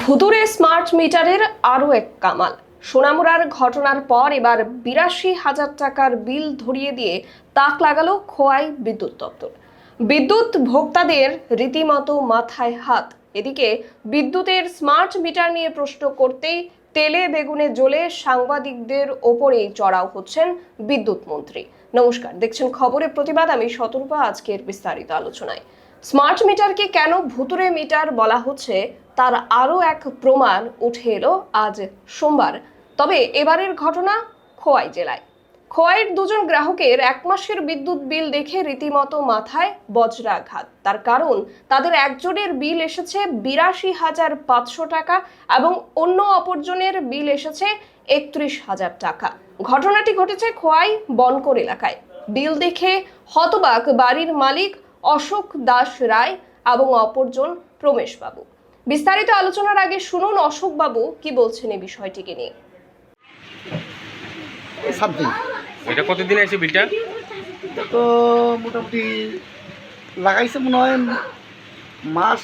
ভুতুরে স্মার্ট মিটারের আরও এক কামাল। সোনামুরার ঘটনার পর এবার বিরাশি হাজার টাকার বিল ধরিয়ে দিয়ে তাক লাগালো খোয়াই বিদ্যুৎ দপ্তর। বিদ্যুৎ ভোক্তাদের রীতিমতো মাথায় হাত। এদিকে বিদ্যুতের স্মার্ট মিটার নিয়ে প্রশ্ন করতেই তেলে বেগুনে জ্বলে সাংবাদিকদের ওপরেই চড়াও হচ্ছেন বিদ্যুৎ মন্ত্রী। নমস্কার, দেখছেন খবরের প্রতিবাদ, আমি শতরূপা আজকের বিস্তারিত আলোচনায়। স্মার্ট মিটারকে কেন ভুতুরে মিটার বলা হচ্ছে তার আরও এক প্রমাণ উঠে এলো আজ সোমবার। তবে এবারের ঘটনা খোয়াই জেলায়। খোয়াইয়ের দুজন গ্রাহকের এক মাসের বিদ্যুৎ বিল দেখে রীতিমতো মাথায় বজ্রাঘাত। তার কারণ, তাদের একজনের বিল এসেছে বিরাশি হাজার পাঁচশো টাকা এবং অন্য অপরজনের বিল এসেছে একত্রিশ হাজার টাকা। ঘটনাটি ঘটেছে খোয়াই বনকর এলাকায়। বিল দেখে হতবাক বাড়ির মালিক অশোক দাস রায় এবং অপরজন প্রমেশ বাবু বিস্তারিত আলোচনার আগে শুনুন অশোক বাবু কি বলছেন এই বিষয়টিকে নিয়ে। সামথিং এটা কতদিন আছে বিলটা? তো মোটামুটি লাগাইছে মনে হয় মাস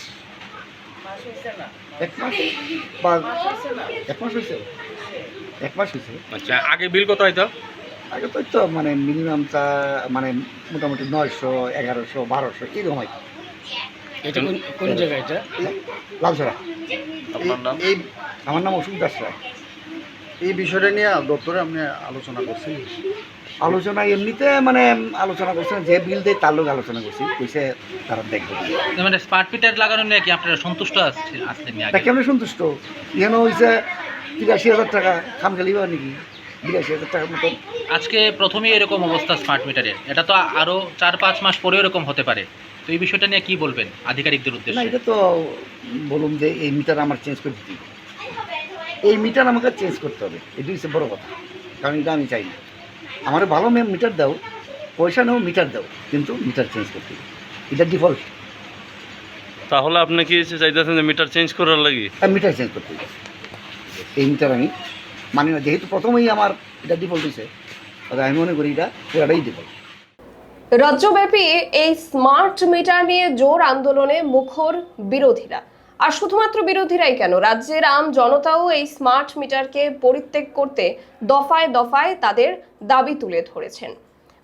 এক মাস বা এক মাস হয়েছে। এক মাস হয়েছে। আচ্ছা আগে বিল কত হয়তো আগে তো তো মানে মিনিমাম চা মানে মোটামুটি নয়শো এগারোশো বারোশো এরকম হয় এটা কোন জায়গা এটা? আপনার নাম? এই আমার নাম অসুখ দাস রায়। এই বিষয়টা নিয়ে দপ্তরে আপনি আলোচনা করছেন? আলোচনা এমনিতে মানে আলোচনা করছেন যে বিল দেয় তার লোক আলোচনা করছি কইছে তারা দেখবে। মানে স্মার্ট মিটার লাগানো নিয়ে কি আপনারা সন্তুষ্ট আছেন আসছেন তা কেমন সন্তুষ্ট? ইহানো হয়েছে তিরাশি হাজার টাকা খাম খেলিব নাকি? বিরাশি হাজার টাকার মতন আজকে প্রথমেই এরকম অবস্থা স্মার্ট মিটারের। এটা তো আরও চার পাঁচ মাস পরে এরকম হতে পারে। এই বিষয়টা নিয়ে কি বলবেন আধিকারিকদের উদ্দেশ্যে? না এটা তো বলুন যে এই মিটার আমার চেঞ্জ করে দিতে এই মিটার আমাকে চেঞ্জ করতে হবে এটি হচ্ছে বড় কথা। কারণ এটা আমি চাই না। আমার ভালো মেয়ে মিটার দাও পয়সা নেও মিটার দাও কিন্তু মিটার চেঞ্জ করতে হবে। এটা ডিফল্ট তাহলে আপনি কি চাইতেছেন যে মিটার চেঞ্জ করার লাগি? মিটার চেঞ্জ করতে হবে। এই মিটার আমি মানি না যেহেতু প্রথমেই আমার এটা ডিফল্ট হয়েছে তাহলে আমি মনে করি এটা পুরাটাই ডিফল্ট রাজ্যব্যাপী এই স্মার্ট মিটার নিয়ে জোর আন্দোলনে মুখর বিরোধীরা। আর শুধুমাত্র বিরোধীরাই কেন? রাজ্যের আম জনতাও এই স্মার্ট মিটারকে পরিত্যাগ করতে দফায় দফায় তাদের দাবি তুলে ধরেছেন।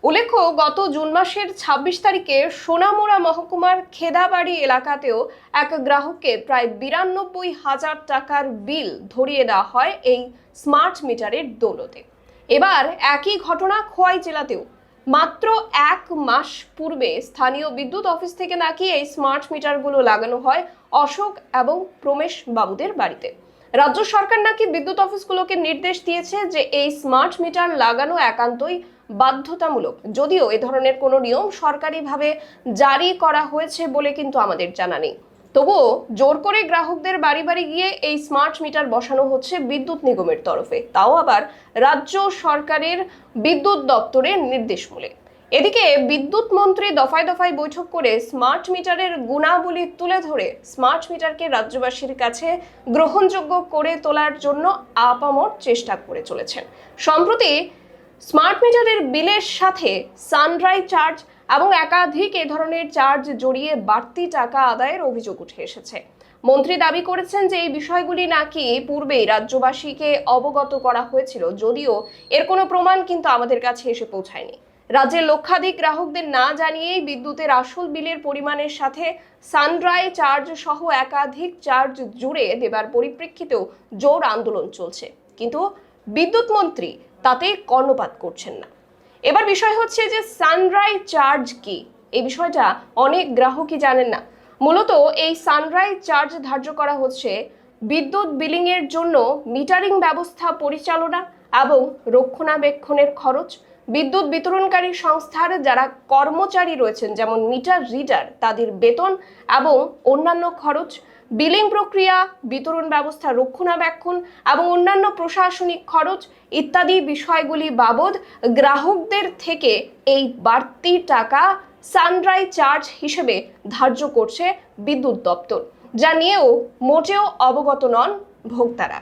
উল্লেখ্য, গত জুন মাসের ছাব্বিশ তারিখে সোনামোড়া মহকুমার খেদাবাড়ি এলাকাতেও এক গ্রাহককে প্রায় বিরানব্বই হাজার টাকার বিল ধরিয়ে দেওয়া হয় এই স্মার্ট মিটারের দৌলতে। এবার একই ঘটনা খোয়াই জেলাতেও। মাত্র এক মাস পূর্বে স্থানীয় বিদ্যুৎ অফিস থেকে নাকি এই স্মার্ট মিটারগুলো লাগানো হয় অশোক এবং প্রমেশ বাবুদের বাড়িতে। রাজ্য সরকার নাকি বিদ্যুৎ অফিসগুলোকে নির্দেশ দিয়েছে যে এই স্মার্ট মিটার লাগানো একান্তই বাধ্যতামূলক। যদিও এ ধরনের কোনো নিয়ম সরকারিভাবে জারি করা হয়েছে বলে কিন্তু আমাদের জানা নেই। তবুও জোর করে গ্রাহকদের বাড়ি বাড়ি গিয়ে এই স্মার্ট মিটার বসানো হচ্ছে বিদ্যুৎ নিগমের তরফে। তাও আবার রাজ্য সরকারের বিদ্যুৎ দপ্তরের নির্দেশ মূলে। এদিকে বিদ্যুৎ মন্ত্রী দফায় দফায় বৈঠক করে স্মার্ট মিটারের গুণাবলী তুলে ধরে স্মার্ট মিটারকে রাজ্যবাসীর কাছে গ্রহণযোগ্য করে তোলার জন্য আপামর চেষ্টা করে চলেছেন। সম্প্রতি স্মার্ট মিটারের বিলের সাথে সানরাইজ চার্জ এবং একাধিক এ ধরনের চার্জ জড়িয়ে বাড়তি টাকা আদায়ের অভিযোগ উঠে এসেছে। মন্ত্রী দাবি করেছেন যে এই বিষয়গুলি নাকি পূর্বেই রাজ্যবাসীকে অবগত করা হয়েছিল, যদিও এর কোনো প্রমাণ কিন্তু আমাদের কাছে এসে পৌঁছায়নি। রাজ্যের লক্ষাধিক গ্রাহকদের না জানিয়েই বিদ্যুতের আসল বিলের পরিমাণের সাথে সানড্রাই চার্জ সহ একাধিক চার্জ জুড়ে দেবার পরিপ্রেক্ষিতেও জোর আন্দোলন চলছে। কিন্তু বিদ্যুৎ মন্ত্রী তাতে কর্ণপাত করছেন না। এবার বিষয় হচ্ছে যে সানরাই চার্জ কি? এই বিষয়টা অনেক গ্রাহকই জানেন না। মূলত এই সানরাইজ চার্জ ধার্য করা হচ্ছে বিদ্যুৎ বিলিংয়ের জন্য মিটারিং ব্যবস্থা পরিচালনা এবং রক্ষণাবেক্ষণের খরচ বিদ্যুৎ বিতরণকারী সংস্থার যারা কর্মচারী রয়েছেন, যেমন মিটার রিডার, তাদের বেতন এবং অন্যান্য খরচ, বিলিং প্রক্রিয়া, বিতরণ ব্যবস্থা, রক্ষণাবেক্ষণ এবং অন্যান্য প্রশাসনিক খরচ ইত্যাদি বিষয়গুলি বাবদ গ্রাহকদের থেকে এই বাড়তি টাকা সানড্রাই চার্জ হিসেবে ধার্য করছে বিদ্যুৎ দপ্তর, যা নিয়েও মোটেও অবগত নন ভোক্তারা।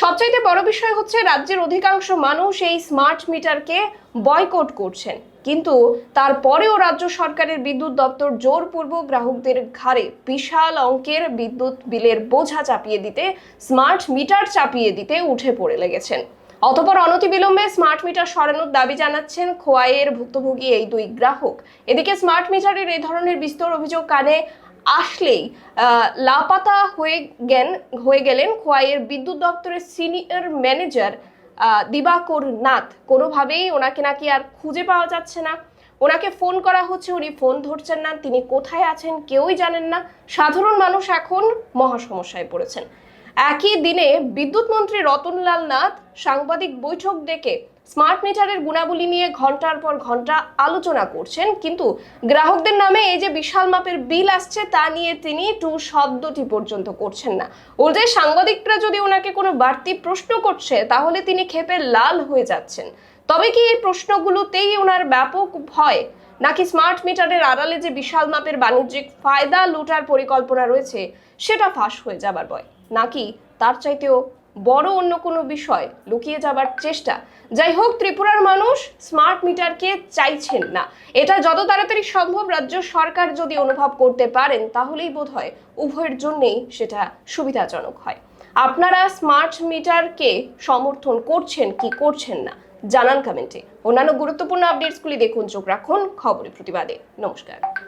সবচাইতে বড় বিষয় হচ্ছে রাজ্যের অধিকাংশ মানুষ এই স্মার্ট মিটারকে বয়কট করছেন। কিন্তু তারপরেও রাজ্য সরকারের বিদ্যুৎ দপ্তর জোরপূর্বক গ্রাহকদের ঘাড়ে বিশাল অঙ্কের বিদ্যুৎ বিলের বোঝা চাপিয়ে দিতে, স্মার্ট মিটার চাপিয়ে দিতে উঠে পড়ে লেগেছেন। অতপর অনতিবিলম্বে স্মার্ট মিটার সরানোর দাবি জানাচ্ছেন খোয়াইয়ের ভুক্তভোগী এই দুই গ্রাহক। এদিকে স্মার্ট মিটারের এই ধরনের বিস্তর অভিযোগ কানে আসলেই লাপাতা হয়ে গেন, হয়ে গেলেন খোয়াইয়ের বিদ্যুৎ দপ্তরের সিনিয়র ম্যানেজার দিবাকর নাথ। কোনোভাবেই ওনাকে নাকি আর খুঁজে পাওয়া যাচ্ছে না। ওনাকে ফোন করা হচ্ছে, উনি ফোন ধরছেন না। তিনি কোথায় আছেন কেউই জানেন না। সাধারণ মানুষ এখন মহা সমস্যায় পড়েছেন। একই দিনে বিদ্যুৎ মন্ত্রী রতনলাল নাথ সাংবাদিক বৈঠক ডেকে স্মার্ট মিটারের গুণাবলী নিয়ে ঘণ্টার পর ঘণ্টা আলোচনা করছেন, কিন্তু গ্রাহকদের নামে এই যে বিশাল মাপের বিল আসছে তা নিয়ে তিনি টু শব্দটি পর্যন্ত করছেন না। উল্টে সাংবাদিকরা যদি ওনাকে কোনো বাড়তি প্রশ্ন করছে, তাহলে তিনি ক্ষেপে লাল হয়ে যাচ্ছেন। তবে কি এই প্রশ্নগুলোতেই ওনার ব্যাপক ভয়? নাকি স্মার্ট মিটারের আড়ালে যে বিশাল মাপের বাণিজ্যিক ফায়দা লুটার পরিকল্পনা রয়েছে, সেটা ফাঁস হয়ে যাবার ভয়? নাকি তার চাইতেও বড় অন্য কোনো বিষয় লুকিয়ে যাবার চেষ্টা। যাই হোক, ত্রিপুরার মানুষ স্মার্ট মিটারকে চাইছেন না। এটা যত তাড়াতাড়ি সম্ভব রাজ্য সরকার যদি অনুভব করতে পারেন, তাহলেই বোধহয় উভয়ের জন্যেই সেটা সুবিধাজনক হয়। আপনারা স্মার্ট মিটারকে সমর্থন করছেন কি করছেন না, জানান কমেন্টে অন্যান্য গুরুত্বপূর্ণ আপডেটসগুলি দেখুন, চোখ রাখুন, খবরের প্রতিবাদে। নমস্কার।